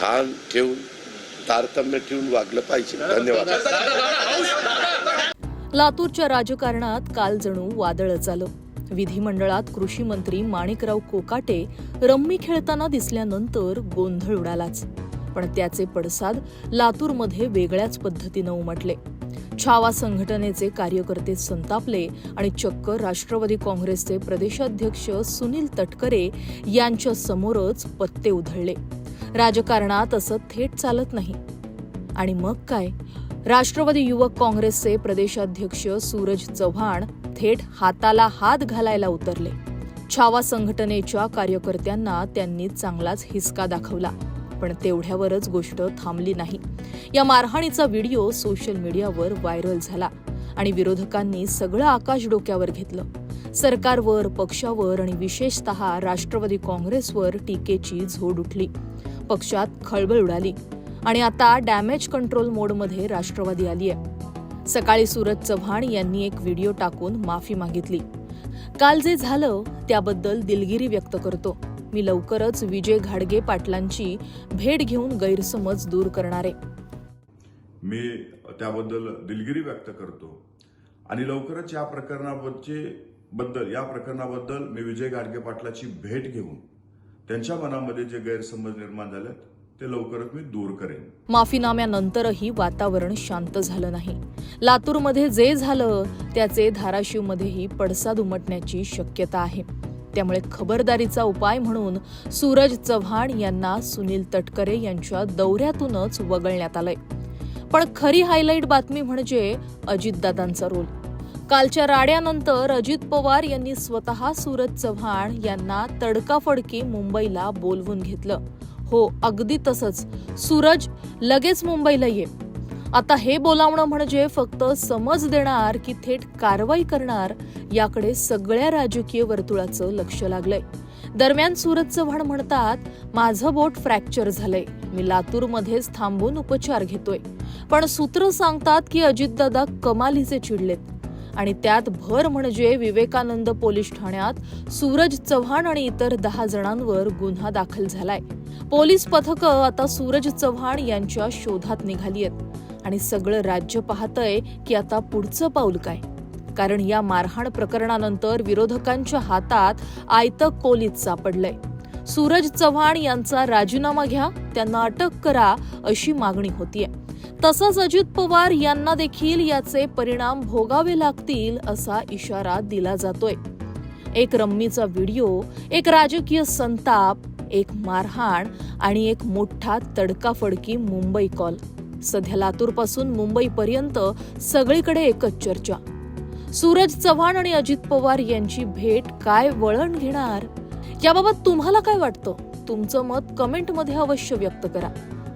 भान ठेवून तारतम्य ठेवून वागलं पाहिजे. धन्यवाद. लातूरच्या राजकारणात काल जणू वादळच आलं विधिमंडळात कृषी मंत्री माणिकराव कोकाटे रम्मी खेळताना दिसल्यानंतर गोंधळ उडालाच. पण त्याचे पडसाद लातूरमध्ये वेगळ्याच पद्धतीनं उमटले. छावा संघटनेचे कार्यकर्ते संतापले आणि चक्क राष्ट्रवादी काँग्रेसचे प्रदेशाध्यक्ष सुनील तटकरे यांच्या समोरच पत्ते उधळले. राजकारणात असं थेट चालत नाही. आणि मग काय? राष्ट्रवादी युवक काँग्रेसचे प्रदेशाध्यक्ष सूरज चव्हाण थेट हाताला हात घालायला उतरले. छावा संघटनेच्या कार्यकर्त्यांना त्यांनी चांगलाच हिसका दाखवला पण तेवढ्यावरच गोष्ट थांबली नाही. या मारहाणीचा व्हिडिओ सोशल मीडियावर व्हायरल झाला आणि विरोधकांनी सगळं आकाश डोक्यावर घेतलं. सरकारवर पक्षावर आणि विशेषतः राष्ट्रवादी काँग्रेसवर टीकेची झोड उठली. पक्षात खळबळ उडाली आणि आता डॅमेज कंट्रोल मोडमध्ये राष्ट्रवादी आली आहे सकाळी सूरज चव्हाण यांनी एक व्हिडिओ टाकून माफी मागितली. काल जे झालं त्याबद्दल दिलगिरी व्यक्त करतो. मी लवकरच विजय घाडगे पाटलांची भेट घेऊन गैरसमज दूर करणार. आहे मी त्याबद्दल दिलगिरी व्यक्त करतो. आणि लवकरच या प्रकरणाबद्दल बद्दल या प्रकरणाबद्दल मी विजय गाडगे पाटलाची भेट घेऊन त्यांच्या मनामध्ये जे गैरसमज निर्माण झाले ते लवकरच मी दूर करेन. माफीनाम्यानंतरही वातावरण शांत झालं नाही. लातूरमध्ये जे झालं त्याचे धाराशिवमध्येही पडसाद उमटण्याची शक्यता आहे. त्यामुळे खबरदारीचा उपाय म्हणून सूरज चव्हाण यांना सुनील तटकरे यांच्या दौऱ्यातूनच वगळण्यात आलंय. पण खरी हायलाईट बातमी म्हणजे अजितदादांचा रोल. कालच्या राड्यानंतर अजित पवार यांनी स्वतः सूरज चव्हाण यांना तडकाफडकी मुंबईला बोलवून घेतलं. हो अगदी तसंच. सूरज लगेच मुंबईला ये. आता हे बोलावणं म्हणजे फक्त समज देणार की थेट कारवाई करणार याकडे सगळ्या राजकीय वर्तुळाचं लक्ष लागलंय. दरम्यान सूरज चव्हाण म्हणतात माझं बोट फ्रॅक्चर झालंय. मी लातूरमध्येच थांबून उपचार घेतोय. पण सूत्र सांगतात की अजितदादा कमालीचे चिडलेत. आणि त्यात भर म्हणजे विवेकानंद पोलीस ठाण्यात सूरज चव्हाण आणि इतर दहा जणांवर गुन्हा दाखल झालाय. पोलीस पथकं आता सूरज चव्हाण यांच्या शोधात निघाली आहेत. आणि सगळं राज्य पाहतंय की आता पुढचं पाऊल काय. कारण या मारहाण प्रकरणानंतर विरोधकांच्या हातात आयतं कोलीत सापडलंय. सूरज चव्हाण यांचा राजीनामा घ्या त्यांना अटक करा अशी मागणी होतीये. तसंच अजित पवार यांना देखील याचे परिणाम भोगावे लागतील असा इशारा दिला जातोय. एक रम्मीचा व्हिडिओ एक राजकीय संताप एक मारहाण आणि एक मोठा तडकाफडकी मुंबई कॉल. सध्या लातूरपासून मुंबईपर्यंत सगळीकडे एकच चर्चा. सूरज चव्हाण आणि अजित पवार यांची भेट काय वळण घेणार? याबाबत तुम्हाला काय वाटतं? तुमचं मत कमेंटमध्ये अवश्य व्यक्त करा.